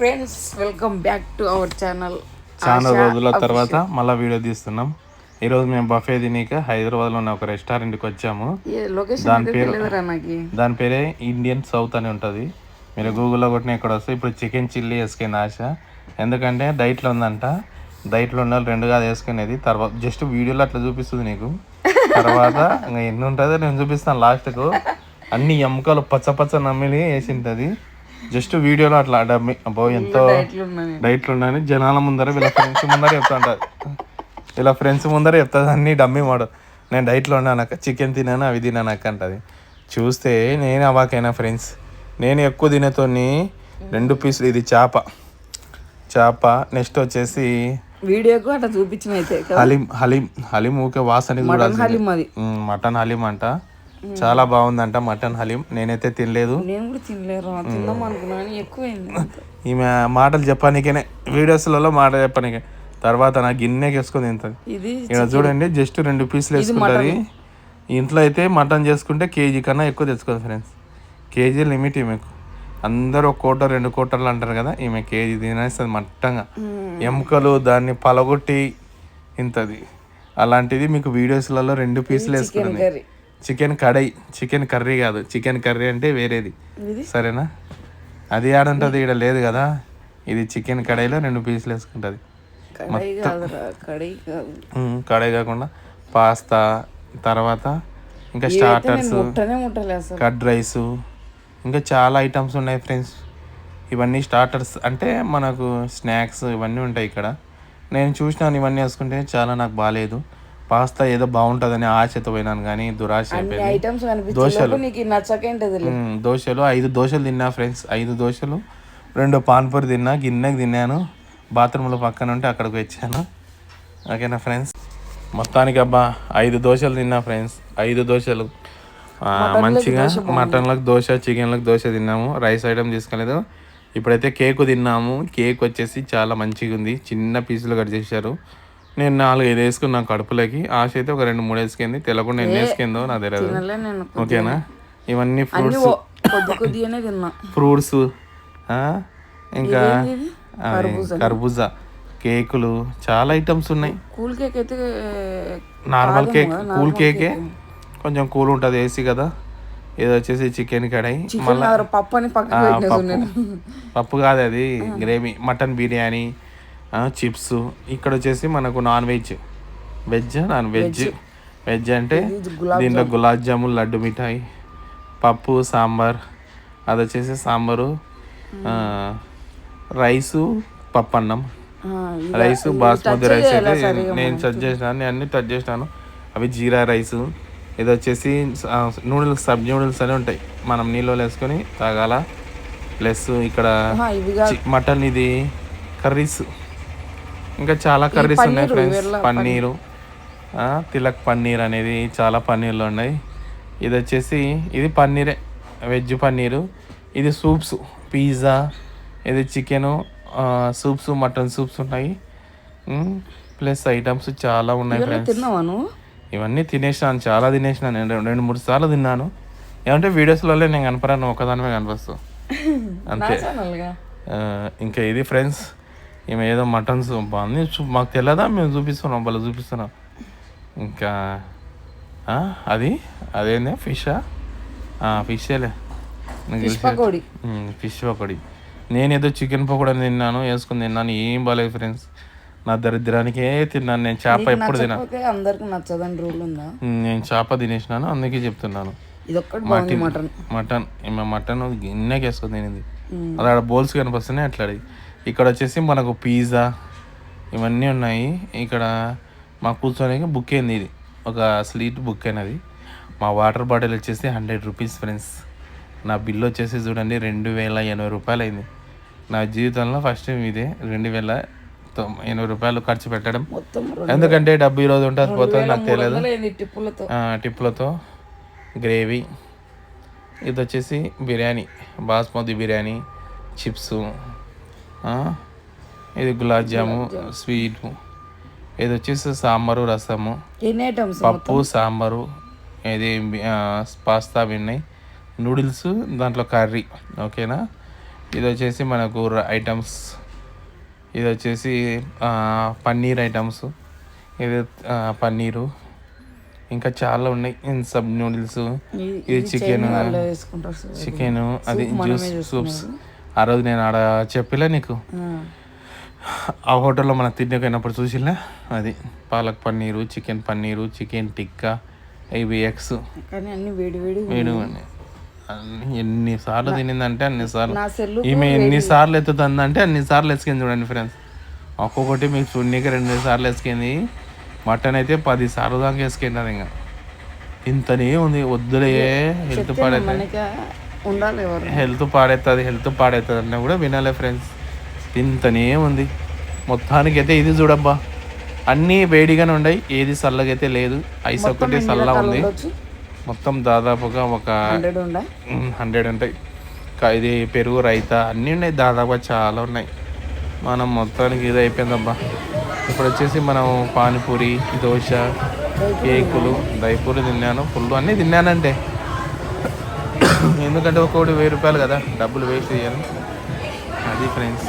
Friends welcome back to our channel చాలా రోజుల తర్వాత మళ్ళీ వీడియో తీస్తున్నాం. ఈరోజు మేము బఫే తినీక హైదరాబాద్లో ఉన్న ఒక రెస్టారెంట్కి వచ్చాము. లొకేషన్ దాని పేరు దాని పేరే ఇండియన్ సౌత్ అని ఉంటుంది. మీరు గూగుల్లో కొట్టిన ఇక్కడ వస్తే ఇప్పుడు చికెన్ చిల్లీ వేసుకుని ఆశ. ఎందుకంటే డైట్లో ఉందంట. డైట్లో ఉన్న వాళ్ళు రెండు కాదు వేసుకునేది. తర్వాత జస్ట్ వీడియోలో అట్లా చూపిస్తుంది నీకు. తర్వాత ఇంకా ఎన్ని ఉంటుందో నేను చూపిస్తాను లాస్ట్కు అన్ని ఎముకలు పచ్చ పచ్చ నమ్మిలి వేసి ఉంటుంది జస్ట్ వీడియోలో అట్లా డమ్మి అబ్బో ఎంతో డైట్లు ఉన్నాయని. జనాల ముందర వీళ్ళ ఫ్రెండ్స్ ముందర చెప్తుంటారు వీళ్ళ ఫ్రెండ్స్ ముందర చెప్తుంది అన్ని డమ్మి మాడు నేను డైట్లో ఉన్నానక్క చికెన్ తినాను అవి తినానక్క అంటది. చూస్తే నేను అవాకైనా ఫ్రెండ్స్. నేను ఎక్కువ తినేతోని రెండు పీసులు ఇది చేప. చేప నెక్స్ట్ వచ్చేసి వీడియోకు అట్లా చూపించిన అయితే హలీం హలీం హలీం ఊకే వాసన మటన్ హలీం అంట. చాలా బాగుందంట మటన్ హలీం. నేనైతే తినలేదు. నేను కూడా తినలేరు తిందాం అనుకున్నాను ఎక్కువైంది. ఈమె మాటలు చెప్పడానికేనే వీడియోస్లలో మాట చెప్పడానికే తర్వాత నా గిన్నెకి వేసుకొని తింటుంది. ఇక్కడ చూడండి జస్ట్ రెండు పీసులు వేసుకుంటుంది. ఇంట్లో అయితే మటన్ చేసుకుంటే కేజీ కన్నా ఎక్కువ తెచ్చుకోదు ఫ్రెండ్స్. కేజీ లిమిట్ ఈమెకు. అందరూ ఒక కోట రెండు కోటర్లు అంటారు కదా ఈమె కేజీ తినేస్తుంది మట్టంగా. ఎముకలు దాన్ని పలగొట్టి ఇంతది అలాంటిది మీకు వీడియోస్లలో రెండు పీసులు వేసుకుంటుంది చికెన్ కడై చికెన్ కర్రీ కాదు చికెన్ కర్రీ అంటే వేరేది. సరేనా? అది ఆడుంటుంది ఇక్కడ లేదు కదా? ఇది చికెన్ కడాయిలో రెండు పీసులు వేసుకుంటుంది. కడాయి కాకుండా పాస్తా తర్వాత ఇంకా స్టార్టర్స్ కర్డ్ రైస్ ఇంకా చాలా ఐటమ్స్ ఉన్నాయి ఫ్రెండ్స్. ఇవన్నీ స్టార్టర్స్ అంటే మనకు స్నాక్స్ ఇవన్నీ ఉంటాయి ఇక్కడ. నేను చూసినాను ఇవన్నీ వేసుకుంటే చాలా నాకు బాగాలేదు. పాస్తా ఏదో బాగుంటుందని ఆశతో పోయినాను కానీ దురాశ అయిపోయింది. ఐటమ్స్ కనిపించే నీకు నచ్చకేంటది మ్మ్. దోశలు ఐదు దోశలు తిన్నా ఫ్రెండ్స్ ఐదు దోశలు రెండు పాన్పూరి తిన్నా గిన్నెకి తిన్నాను బాత్రూంలో పక్కన ఉంటే అక్కడికి వచ్చాను. ఓకేనా ఫ్రెండ్స్? మొత్తానికి అబ్బా ఐదు దోశలు తిన్నా ఫ్రెండ్స్ ఐదు దోశలు. మంచిగా మటన్లకు దోశ చికెన్లకు దోశ తిన్నాము. రైస్ ఐటమ్ తీసుకోలేదు. ఇప్పుడైతే కేక్ తిన్నాము. కేక్ వచ్చేసి చాలా మంచిగా ఉంది చిన్న పీసులు కట్ చేశారు. నేను నాలుగు ఐదు వేసుకున్నాను కడుపులోకి. ఆశ అయితే ఒక రెండు మూడు వేసుకుంది. తెలకుండా ఎన్ని వేసుకుందో నాకు తెలియదు ఓకేనా? ఇవన్నీ ఫ్రూట్స్. ఫ్రూట్స్ ఇంకా కర్బూజా. కేకులు చాలా ఐటమ్స్ ఉన్నాయి. కూల్ కేక్ అయితే నార్మల్ కేక్ కూల్ కేకే. కొంచెం కూల్ ఉంటుంది ఏసీ కదా. ఇది వచ్చేసి చికెన్ కడాయి. చికెన్ పప్పు. పప్పు కాదు అది గ్రేవీ మటన్ బిర్యానీ. చిప్స్. ఇక్కడ వచ్చేసి మనకు non veg. Veg non veg. Veg. అంటే దీంట్లో గులాబ్ జామున్ లడ్డు మిఠాయి పప్పు సాంబార్. అది వచ్చేసి సాంబారు రైసు పప్పు అన్నం రైస్ బాస్మతి రైస్ అయితే నేను టచ్ చేసినాను. నేను అన్ని టచ్ చేసినాను. అవి జీరా రైస్. ఇది వచ్చేసి నూడిల్స్ సబ్ నూడిల్స్ అని ఉంటాయి. మనం నీళ్ళు వేసుకొని తాగాల. ప్లస్ ఇక్కడ మటన్ ఇది కర్రీస్. ఇంకా చాలా కర్రీస్ ఉన్నాయి ఫ్రెండ్స్ పన్నీరు తిలక్ పన్నీర్ అనేది చాలా పన్నీర్లు ఉన్నాయి. ఇది వచ్చేసి ఇది పన్నీరే వెజ్ పన్నీరు. ఇది సూప్స్ పిజ్జా ఇది చికెను సూప్స్ మటన్ సూప్స్ ఉన్నాయి. ప్లస్ ఐటమ్స్ చాలా ఉన్నాయి ఫ్రెండ్స్ ఇవన్నీ తినేసినాను చాలా తినేసినాను నేను. రెండు- మూడు సార్లు తిన్నాను. ఏమంటే వీడియోస్లలో నేను కనపరాను ఒకదానిమే కనిపిస్తాను అంతే. ఇంకా ఇది ఫ్రెండ్స్ ఈమె ఏదో మటన్స్ బాగుంది చూ- మాకు తెలియదా మేము చూపిస్తున్నాం వాళ్ళు చూపిస్తున్నాం. ఇంకా అది? అదేంది? ఫిషా ఫిషేలే పకోడీ. ఫిష్ పకోడి. నేను ఏదో చికెన్ పకోడీ తిన్నాను వేసుకుని తిన్నాను ఏం బాగాలేదు ఫ్రెండ్స్. నా దరిద్రానికే తిన్నాను నేను చేప ఎప్పుడు తినా ఓకే అందరికి నచ్చదని రూల్ ఉందా? నేను చేప తినేసినాను అందుకే చెప్తున్నాను. మటన్. మటన్. మటన్. గిన్నెకి వేసుకొని తినింది. ఆడ బౌల్స్ కనిపిస్తున్నాయి అట్లా అడిగి ఇక్కడ వచ్చేసి మనకు పిజ్జా ఇవన్నీ ఉన్నాయి. ఇక్కడ మా కూర్చోడానికి బుక్ అయింది ఇది. ఒక స్లీట్ బుక్ అయినది. మా వాటర్ బాటిల్ వచ్చేసి హండ్రెడ్ రూపీస్ ఫ్రెండ్స్. నా బిల్ వచ్చేసి చూడండి రెండు వేల ఎనభై రూపాయలు అయింది. నా జీవితంలో ఫస్ట్ టైం ఇదే రెండు వేల ఎనభై రూపాయలు ఖర్చు పెట్టడం. ఎందుకంటే డబ్బు ఈరోజు ఉంటుంది పోతుంది నాకు తెలియదు. టిప్పులతో గ్రేవీ. ఇది వచ్చేసి బిర్యానీ బాస్మతి బిర్యానీ చిప్స్. ఇది గులాబ్ జాము స్వీట్. ఇది వచ్చేసి సాంబారు రసము. పప్పు సాంబారు ఇది పాస్తా విన్నాయి. నూడిల్స్ దాంట్లో కర్రీ. ఓకేనా? ఇది వచ్చేసి మనకు ఐటమ్స్. ఇది వచ్చేసి పన్నీర్ ఐటమ్స్. ఇది పన్నీరు. ఇంకా చాలా ఉన్నాయి. ఇన్ సబ్ నూడిల్స్. ఇది- చికెన్. చికెన్ అది జ్యూస్. సూప్స్. ఆ రోజు నేను ఆడ చెప్పిలే నీకు? ఆ, హోటల్లో మనం తినకపోయినప్పుడు చూసిలే? అది పాలక్ పన్నీరు చికెన్ పన్నీరు చికెన్ టిక్కా ఇవి ఎగ్స్. అన్ని వేడి అన్ని ఎన్నిసార్లు తినిందంటే అన్నిసార్లు నా సెల్లు ఈమె ఎన్నిసార్లు ఎత్తుతుందంటే అన్నిసార్లు ఎసుకుంది చూడండి ఫ్రెండ్స్ ఒక్కొక్కటి మీకు చూడనీకి రెండు సార్లు ఎసుకుంది మటన్ అయితే పది సార్లు దాకా వేసుకుంటారు ఇంకా. ఇంతనే ఉంది. వద్దులే. హెల్త్ పాడైతే. మనకి ఉండాలి ఎవరు? హెల్త్ పాడవుతుంది హెల్త్ పాడవుతుంది అన్నా కూడా వినాలి ఫ్రెండ్స్ ఇంతనే ఉంది. మొత్తానికి అయితే ఇది చూడబ్బా. అన్నీ వేడిగానే ఉన్నాయి. ఏది చల్లగైతే లేదు. ఐస్ ఒకటి చల్ల ఉంది. మొత్తం దాదాపుగా ఒక హండ్రెడ్ ఉంటాయి. ఇది పెరుగు రైతా అన్నీ ఉన్నాయి. దాదాపుగా చాలా ఉన్నాయి. మనం మొత్తానికి ఇది అయిపోయిందబ్బా. ఇప్పుడు వచ్చేసి మనం పానీపూరి దోశ కేకులు దయపూరి తిన్నాను. ఫుల్ అన్నీ తిన్నానంటే. ఎందుకంటే ఒక్కొక్కటి వెయ్యి రూపాయలు కదా డబ్బులు వేస్ట్ చేయాలి అది ఫ్రెండ్స్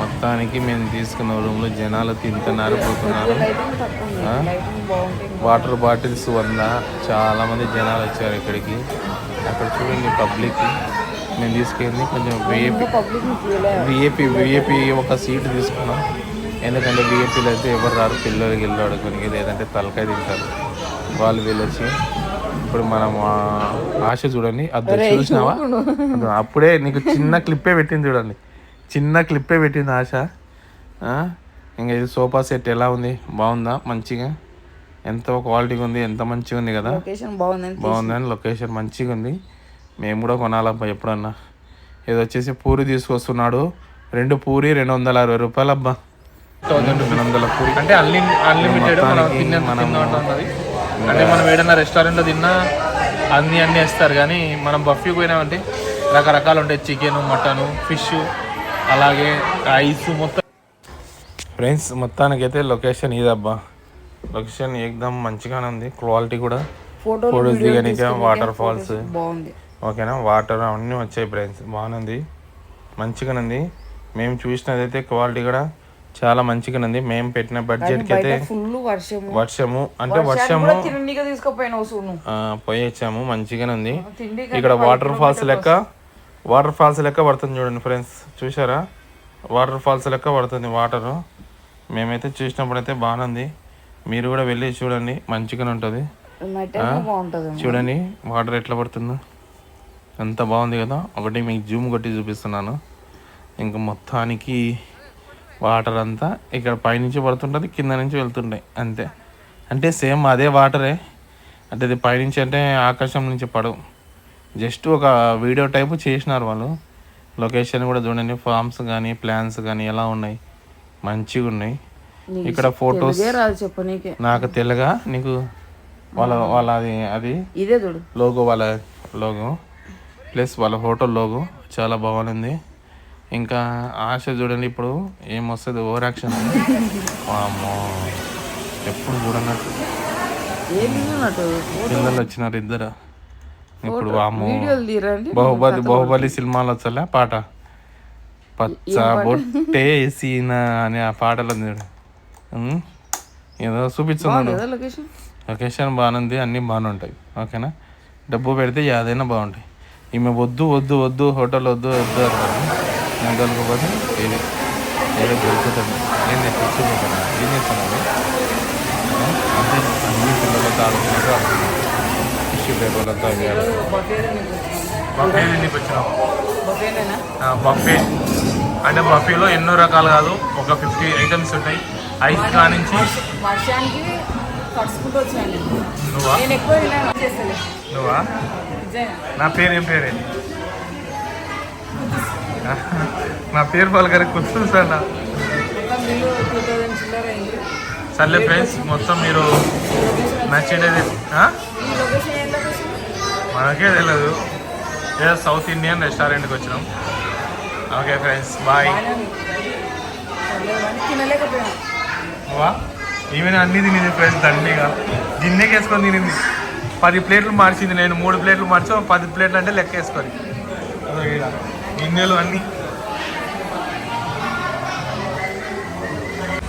మొత్తానికి మేము తీసుకున్న రూమ్లో జనాలు తింటున్నారు పోతున్నారు. వాటర్ బాటిల్స్ వంద చాలా మంది జనాలు వచ్చారు ఇక్కడికి. అక్కడ చూడండి పబ్లిక్. మేము తీసుకెళ్ళి కొంచెం విఐపి పబ్లిక్ని ఒక సీట్ తీసుకున్నాం. ఎందుకంటే విఐపీలు అయితే ఎవరు రారు పిల్లలకి వెళ్ళి ఆడుకొని లేదంటే తలకాయ తింటారు. వాళ్ళు వెళ్ళొచ్చి ఇప్పుడు మనం ఆశ చూడండి. అది చూసినావా? అప్పుడే నీకు చిన్న క్లిప్పే పెట్టింది చూడండి. చిన్న క్లిప్పే పెట్టింది ఆశ. ఆ? ఇంకా ఇది సోఫా సెట్ ఎలా ఉంది? బాగుందా? మంచిగా? ఎంత క్వాలిటీగా ఉంది? ఎంత మంచిగా ఉంది కదా? లొకేషన్ బాగుందని బాగుందని లొకేషన్ మంచిగా ఉంది. మేము కూడా కొనాలబ్బా ఎప్పుడన్నా. ఇది వచ్చేసి పూరి తీసుకొస్తున్నాడు. రెండు పూరి రెండు వందల అరవై రూపాయలు అబ్బా రెండు వందల పూరి అంటే అన్లి అన్లిమిటెడ్ మనం అంటే మనం ఏదైనా రెస్టారెంట్లో తిన్నా అన్ని అన్ని వేస్తారు కానీ మనం బఫీ పోయినామంటే రకరకాలు ఉంటాయి. చికెన్ మటన్ ఫిష్ అలాగే ఐస్ మొత్తం. ఫ్రెండ్స్ మొత్తానికి అయితే లొకేషన్ ఇదబ్బా. లొకేషన్ ఏకదమ్ మంచిగానే ఉంది. క్వాలిటీ కూడా ఫోటోస్ దిగనిక వాటర్ ఫాల్స్. బాగుంది. ఓకేనా? వాటర్ అవన్నీ వచ్చాయి ఫ్రెండ్స్. బాగుంది. మంచిగానే ఉంది. మేము చూసినదైతే క్వాలిటీ కూడా చాలా మంచిగానే ఉంది మేము పెట్టిన బడ్జెట్కి అయితే ఫుల్ వర్షం వర్షము అంటే వర్షము కూడా తిండిగా తీసుకుపోయినావు చూడు ఆ, పోయి వచ్చాము మంచిగానే ఉంది ఇక్కడ వాటర్ ఫాల్స్ లెక్క వాటర్ ఫాల్స్ లెక్క పడుతుంది చూడండి ఫ్రెండ్స్ చూసారా వాటర్ ఫాల్స్ లెక్క పడుతుంది వాటర్ మేమైతే చూసినప్పుడు అయితే బాగానే ఉంది మీరు కూడా వెళ్ళి చూడండి మంచిగానే ఉంటుంది. చూడండి వాటర్ ఎట్లా పడుతుందో. ఎంత బాగుంది కదా. ఒకటి మీకు జూమ్ కొట్టి చూపిస్తున్నాను. ఇంకా మొత్తానికి వాటర్ అంతా ఇక్కడ పైనుంచి పడుతుంటుంది కింద నుంచి వెళ్తుంటాయి అంతే. అంటే సేమ్ అదే వాటరే అంటే ఇది పైనుంచి అంటే ఆకాశం నుంచి పడవు. జస్ట్ ఒక వీడియో టైపు చేసినారు వాళ్ళు. లొకేషన్ కూడా చూడండి ఫార్మ్స్ కానీ ప్లాన్స్ కానీ ఎలా ఉన్నాయి. మంచిగా ఉన్నాయి. ఇక్కడ ఫొటోస్ నీకే. తెల్లగా నీకు వాళ్ళ వాళ్ళ అది అది ఇదే చూడు. లోగో వాళ్ళ లోగో ప్లస్ వాళ్ళ హోటల్ లోగో చాలా బాగుంది. ఇంకా ఆశ చూడండి ఇప్పుడు ఏమొస్తుంది? ఓవర్ యాక్షన్ వామ్మో. ఎప్పుడు చూడనట్టు. పిల్లలు వచ్చినారు ఇద్దరు. ఇప్పుడు బాహుబలి బాహుబలి సినిమాలో వచ్చలే పాట? పచ్చ బొట్టేసిన అనే ఆ పాటలో ఏదో చూపిస్తున్నాడు ఏదో లొకేషన్? లొకేషన్ బాగుంది అన్నీ బాగానే ఉంటాయి ఓకేనా? డబ్బు పెడితే ఏదైనా బాగుంటాయి. ఈమె వద్దు వద్దు వద్దు హోటల్ వద్దు వద్దు అంటారు. నేను దొరకపోతే ఇది ఏదో దొరుకుతుంది నేను తెచ్చిపోతాను ఏం చేస్తున్నాను అంటే అన్ని పిల్లలతో ఆడుతున్నట్టు ఆడుతున్నాను ఫిష్ పేపర్లతో అవి ఆడుతున్నాను బఫే అంటే బఫేలో ఎన్నో రకాలు కాదు. ఒక ఫిఫ్టీ ఐటమ్స్ ఉంటాయి. ఐస్ కానించి వర్షానికి కడుచుకుంటూ వచ్చాను నువ్వా? నువ్వా? నా పేరు ఏం పేరే? నా పేరు పలకరి కూర్చుంది సార్ నా సర్లే ఫ్రెండ్స్ మొత్తం మీరు నచ్చేది మనకే తెలియదు ఏదో సౌత్ ఇండియన్ రెస్టారెంట్కి వచ్చినాం. Okay friends bye. వా ఈమె అన్ని తినేది ఫ్రెండ్స్ దండిగా. గిన్నెకి వేసుకొని తినింది. పది ప్లేట్లు మార్చింది నేను మూడు ప్లేట్లు మార్చి పది ప్లేట్లు అంటే లెక్క వేసుకొని గిన్నెలు అన్నీ